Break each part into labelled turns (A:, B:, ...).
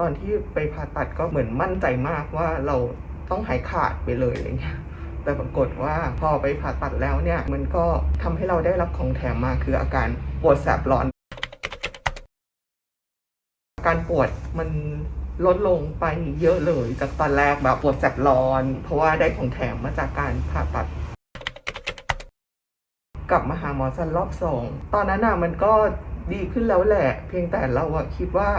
A: ตอนที่ไปผ่าตัดก็เหมือนมั่นใจมากว่าเราต้องหายขาดไปเลยอะไรเงี้ยแต่ปรากฏว่าพอไปผ่าตัดแล้วเนี่ย มันก็ทำให้เราได้รับของแถมมาคืออาการปวดแสบร้อน การปวดมันลดลงไปเยอะเลยจากตอนแรกแบบปวดแสบร้อน เพราะว่าได้ของแถมมาจากการผ่าตัดกลับมาหาหมอสันรอบสอง ตอนนั้นอะมันก็ดีขึ้นแล้วแหละ เพียงแต่เราอะคิดว่า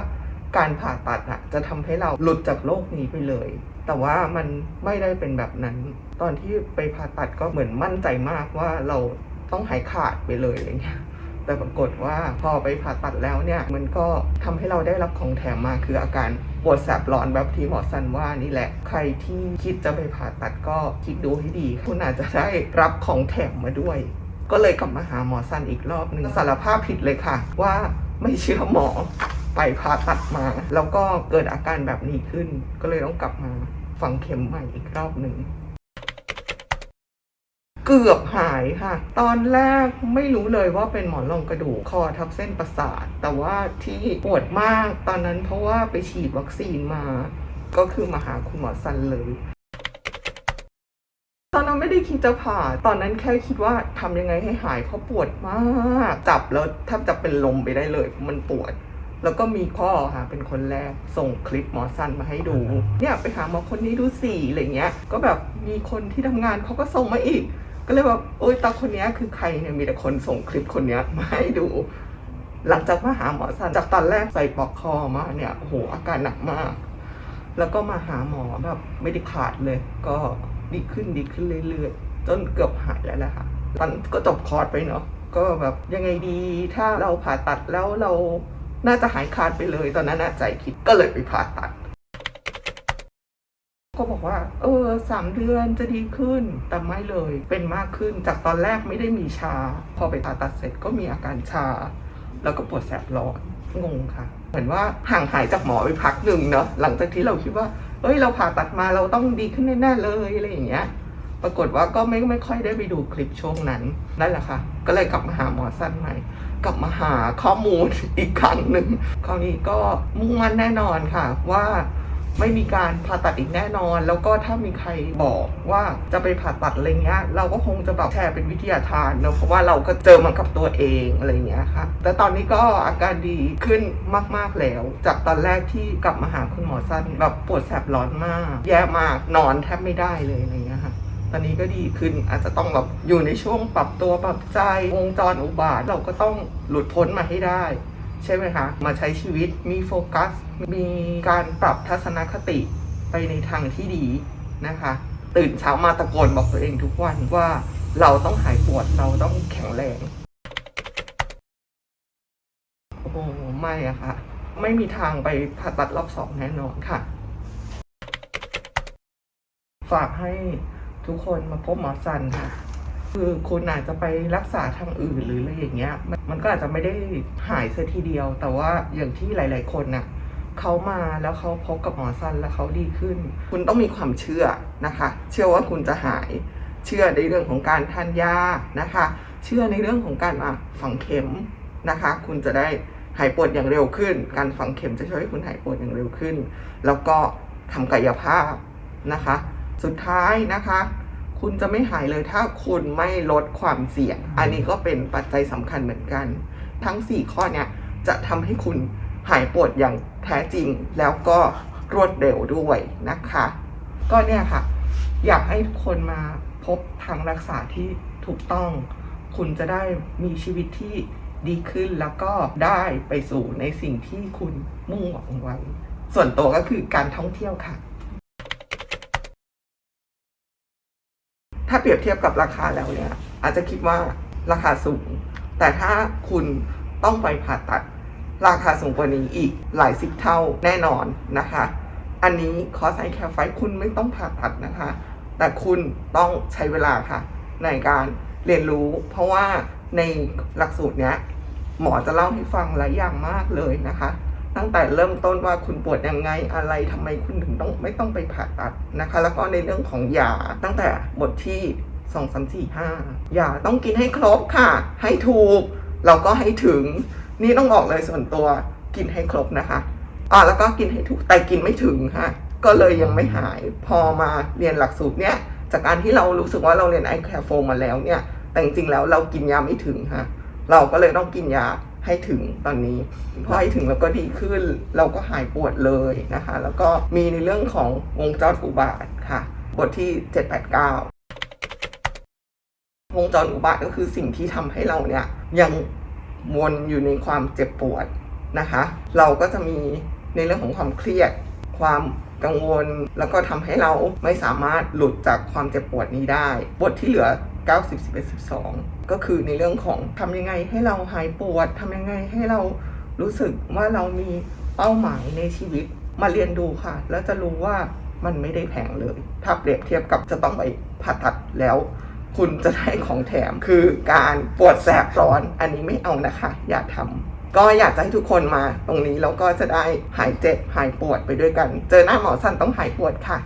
A: การผ่าตัดอะจะทำให้เราหลุดจากโลกนี้ไปเลย แต่ว่ามันไม่ได้เป็นแบบนั้น ตอนที่ไปผ่าตัดก็เหมือนมั่นใจมากว่าเราต้องหายขาดไปเลยอะไรเงี้ยแต่ปรากฏว่าพอไปผ่าตัดแล้วเนี่ย มันก็ทำให้เราได้รับของแถมมาคืออาการปวดแสบร้อนแบบที่หมอสันว่านี่แหละ ใครที่คิดจะไปผ่าตัดก็คิดดูให้ดี คุณอาจจะได้รับของแถมมาด้วย ก็เลยกลับมาหาหมอสันอีกรอบหนึ่งสารภาพผิดเลยค่ะ ว่าไม่เชื่อหมอ ไปผ่าตัดมา แล้วก็เกิดอาการแบบนี้ขึ้น ก็เลยต้องกลับมาฝังเข็มใหม่อีกรอบหนึ่งเกือบหายค่ะ ตอนแรกไม่รู้เลยว่าเป็นหมอนรองกระดูกคอทับเส้นประสาท แต่ว่าที่ปวดมากตอนนั้นเพราะว่าไปฉีดวัคซีนมา ก็คือมาหาคุณหมอสันเลย ตอนนั้นไม่ได้คิดจะผ่า ตอนนั้นแค่คิดว่าทำยังไงให้หายเพราะปวดมาก จับแล้วแทบจะเป็นลมไปได้เลย มันปวด แล้วก็มีพ่อค่ะเป็นคนแรกส่งคลิปหมอสันมาให้ดู เนี่ยไปหาหมอคนนี้ดูสิอะไรเงี้ย ก็แบบมีคนที่ทำงานเขาก็ส่งมาอีก ก็เลยแบบโอ๊ยตาคนเนี้ยคือใครเนี่ยมีแต่คนส่งคลิปคนเนี้ยมาให้ดู หลังจากมาหาหมอสันจากตอนแรกใส่ปลอกคอมาเนี่ยโอ้โหอาการหนักมาก แล้วก็มาหาหมอแบบไม่ได้ขาดเลย ก็ดีขึ้นดีขึ้นเรื่อยๆจนเกือบหายแล้วแหละค่ะตอนก็จบคอร์สไปเนาะก็แบบยังไงดีถ้าเราผ่าตัดแล้วเรา น่าจะหายขาดไปเลยตอนนั้นน่ะใจคิดก็เลยไปผ่าตัด ก็บอกว่า เออสามเดือนจะดีขึ้น แต่ไม่เลยเป็นมากขึ้นจากตอนแรกไม่ได้มีชา พอไปผ่าตัดเสร็จก็มีอาการชา แล้วก็ปวดแสบร้อนงงค่ะ เหมือนว่าห่างหายจากหมอไปพักหนึ่งเนาะหลังจากที่เราคิดว่าเอ้ยเราผ่าตัดมาเราต้องดีขึ้นแน่ๆเลยอะไรอย่างเงี้ย ปรากฏว่าก็ไม่ไม่ค่อยได้ไปดูคลิปช่วงนั้นนั่นแหละค่ะ ก็เลยกลับมาหาหมอสั้นใหม่ กลับมาหาข้อมูลอีกครั้งหนึ่งคราวนี้ก็มุ่งมั่นแน่นอนค่ะว่าไม่มีการผ่าตัดอีกแน่นอน แล้วก็ถ้ามีใครบอกว่าจะไปผ่าตัดอะไรเงี้ย เราก็คงจะแบบแชร์เป็นวิทยาทานเนอะเพราะว่าเราก็เจอมันกับตัวเองอะไรเงี้ยค่ะ แต่ตอนนี้ก็อาการดีขึ้นมาก ๆ แล้ว จากตอนแรกที่กลับมาหาคุณหมอสั้นแบบปวดแสบร้อนมาก แย่มากนอนแทบไม่ได้เลยอะไรเงี้ยค่ะ ตอนนี้ก็ดีขึ้นอาจจะต้องแบบอยู่ในช่วงปรับตัวปรับใจวงจรอุบาทเราก็ต้องหลุดพ้นมาให้ได้ ใช่ไหมคะ มาใช้ชีวิตมีโฟกัส มีการปรับทัศนคติไปในทางที่ดีนะคะ ตื่นเช้ามาตะโกนบอกตัวเองทุกวันว่าเราต้องหายปวดเราต้องแข็งแรงโอ้โหไม่อะค่ะ ไม่มีทางไปผ่าตัดรอบสองแน่นอนค่ะ ฝากให้ ทุกคนมาพบหมอสันค่ะ คือคุณอาจจะไปรักษาทางอื่นหรืออะไรอย่างเงี้ย มันก็อาจจะไม่ได้หายเสียทีเดียว แต่ว่าอย่างที่หลาย ๆ คนน่ะเขามาแล้วเขาพบกับหมอสันแล้วเขาดีขึ้น คุณต้องมีความเชื่อนะคะ เชื่อว่าคุณจะหายเชื่อในเรื่องของการทานยานะคะ เชื่อในเรื่องของการฝังเข็มนะคะ คุณจะได้หายปวดอย่างเร็วขึ้น การฝังเข็มจะช่วยให้คุณหายปวดอย่างเร็วขึ้น แล้วก็ทำกายภาพนะคะ สุดท้ายนะคะ คุณจะไม่หายเลยถ้าคุณไม่ลดความเสี่ยง อันนี้ก็เป็นปัจจัยสำคัญเหมือนกัน ทั้ง 4 ข้อเนี่ยจะทำให้คุณหายปวดอย่างแท้จริงแล้วก็รวดเร็วด้วยนะคะ ก็เนี่ยค่ะ อยากให้ทุกคนมาพบทางรักษาที่ถูกต้อง คุณจะได้มีชีวิตที่ดีขึ้นแล้วก็ได้ไปสู่ในสิ่งที่คุณมุ่งหวังไว้ ส่วนตัวก็คือการท่องเที่ยวค่ะ ถ้าเปรียบเทียบกับราคาแล้วเนี่ย อาจจะคิดว่าราคาสูง แต่ถ้าคุณต้องไปผ่าตัด ราคาสูงกว่านี้อีกหลายสิบเท่าแน่นอนนะคะ อันนี้คอสไอแคลไฟคุณไม่ต้องผ่าตัดนะคะ แต่คุณต้องใช้เวลาค่ะ ในการเรียนรู้ เพราะว่าในหลักสูตรเนี้ยหมอจะเล่าให้ฟังหลายอย่างมากเลยนะคะ ตั้งแต่เริ่มต้นว่าคุณปวดยังไงอะไรทำไมคุณถึงต้องไม่ต้องไปผ่าตัดนะคะ แล้วก็ในเรื่องของยาตั้งแต่บทที่สองสามสี่ห้ายาต้องกินให้ครบค่ะ ให้ถูกเราก็ให้ถึง นี่ต้องบอกเลยส่วนตัวกินให้ครบนะคะอ่าแล้วก็กินให้ถูกแต่กินไม่ถึงฮะก็เลยยังไม่หายพอมาเรียนหลักสูตรเนี่ยจากการที่เรารู้สึกว่าเราเรียนไอแคร์โฟมาแล้วเนี่ยแต่จริงๆแล้วเรากินยาไม่ถึงฮะเราก็เลยต้องกินยา ให้ถึงตอนนี้ พอให้ถึงแล้วก็ดีขึ้น เราก็หายปวดเลยนะคะ แล้วก็มีในเรื่องของวงจรอุบาทค่ะ บทที่ 789 วงจรอุบาทก็คือสิ่งที่ทำให้เราเนี่ยยังวนอยู่ในความเจ็บปวดนะคะ เราก็จะมีในเรื่องของความเครียด ความกังวล แล้วก็ทำให้เราไม่สามารถหลุดจากความเจ็บปวดนี้ได้ บทที่เหลือ 90 11 12 ก็คือในเรื่องของทำยังไงให้เราหายปวดทำยังไงให้เรารู้สึกว่าเรามีเป้าหมายในชีวิตมาเรียนดูค่ะ แล้วจะรู้ว่ามันไม่ได้แพงเลย ถ้าเปรียบเทียบกับจะต้องไปผ่าตัดแล้ว คุณจะได้ของแถมคือการปวดแสบร้อน อันนี้ไม่เอานะคะ อย่าทำก็อยากจะให้ทุกคนมาตรงนี้แล้วก็จะได้หายเจ็บหายปวดไปด้วยกัน เจอหน้าหมอสั้นต้องหายปวดค่ะ